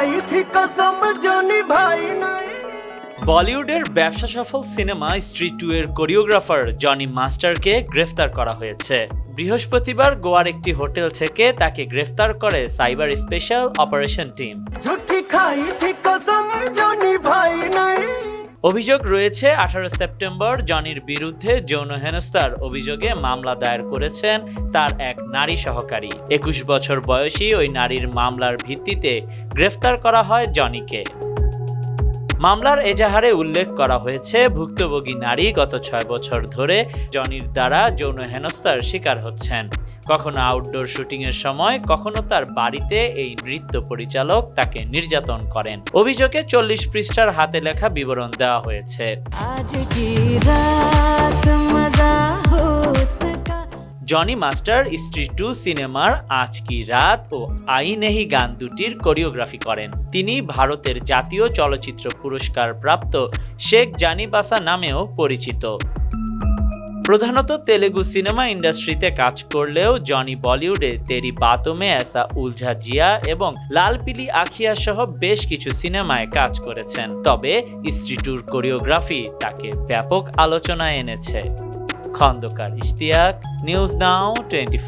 कसम जो निभाई नहीं বলিউডের ব্যবসা সফল সিনেমা স্ট্রিট টু এর কোরিওগ্রাফার জনি মাস্টারকে গ্রেফতার করা হয়েছে বৃহস্পতিবার গোয়ার একটি হোটেল থেকে তাকে গ্রেফতার করে সাইবার স্পেশাল অপারেশন টিম झूठी खाई थी कसम जो निभाई नहीं অভিযোগ রয়েছে, আঠারো সেপ্টেম্বর জনির বিরুদ্ধে যৌন হেনস্থার অভিযোগে মামলা দায়ের করেছেন তার এক নারী সহকারী। একুশ বছর বয়সী ওই নারীর মামলার ভিত্তিতে গ্রেফতার করা হয় জনিকে। মামলার এজাহারে উল্লেখ করা হয়েছে, ভুক্তভোগী নারী গত ছয় বছর ধরে জনির দ্বারা যৌন হেনস্থার শিকার হচ্ছেন। কখনো আউটডোর শুটিংয়ের সময় কখনো তার বাড়িতে এই নৃত্য পরিচালক তাকে নির্যাতন করেন। অভিযোগে চল্লিশ পৃষ্ঠার হাতে লেখা বিবরণ দেওয়া হয়েছে। জনি মাস্টার স্ত্রী টু সিনেমার আজ কি রাত ও আইনেহি গান দুটির কোরিওগ্রাফি করেন। তিনি ভারতের জাতীয় চলচ্চিত্র পুরস্কার প্রাপ্ত শেখ জানি বাসা নামেও পরিচিত। প্রধানত তেলেগু সিনেমা ইন্ডাস্ট্রিতে কাজ করলেও জনি বলিউডে তেরি বাতমে, এসা উলঝা জিয়া এবং লাল পিলি আখিয়া সহ বেশ কিছু সিনেমায় কাজ করেছেন। তবে স্ট্রিটুর কোরিওগ্রাফি তাকে ব্যাপক আলোচনায় এনেছে। Khandakar Ishtiaq, news now twenty